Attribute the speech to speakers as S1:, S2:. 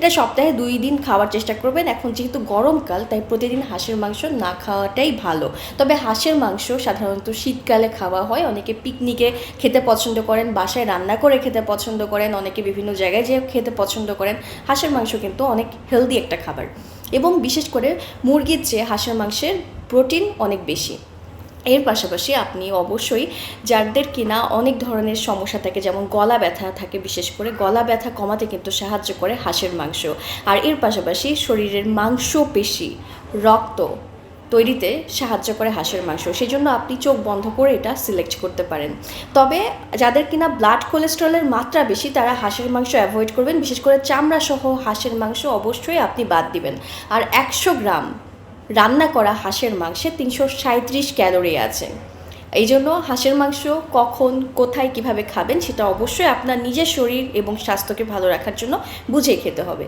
S1: এটা সপ্তাহে দুই দিন খাওয়ার চেষ্টা করবেন। এখন যেহেতু গরমকাল তাই প্রতিদিন হাঁসের মাংস না খাওয়াটাই ভালো। তবে হাঁসের মাংস সাধারণত শীতকালে খাওয়া হয়। অনেকে পিকনিকে খেতে পছন্দ করেন, বাসায় রান্না করে খেতে পছন্দ করেন, অনেকে বিভিন্ন জায়গায় যেয়ে খেতে পছন্দ করেন। হাঁসের মাংস কিন্তু অনেক হেলদি একটা খাবার। এবং বিশেষ করে মুরগির চেয়ে হাঁসের মাংসের প্রোটিন অনেক বেশি। এর পাশাপাশি আপনি অবশ্যই যাদের কিনা অনেক ধরনের সমস্যা থাকে, যেমন গলা ব্যথা থাকে, বিশেষ করে গলা ব্যথা কমাতে কিন্তু সাহায্য করে হাঁসের মাংস। আর এর পাশাপাশি শরীরের মাংস পেশি রক্ত তৈরিতে সাহায্য করে হাঁসের মাংস। সেই জন্য আপনি চোখ বন্ধ করে এটা সিলেক্ট করতে পারেন। তবে যাদের কিনা ব্লাড কোলেস্ট্রলের মাত্রা বেশি, তারা হাঁসের মাংস অ্যাভয়েড করবেন। বিশেষ করে চামড়া সহ হাঁসের মাংস অবশ্যই আপনি বাদ দিবেন। আর একশো গ্রাম রান্না করা হাঁসের মাংসে তিনশো সাঁত্রিশ ক্যালোরি আছে। এই জন্য হাঁসের মাংস কখন, কোথায়, কীভাবে খাবেন সেটা অবশ্যই আপনার নিজের শরীর এবং স্বাস্থ্যকে ভালো রাখার জন্য বুঝে খেতে হবে।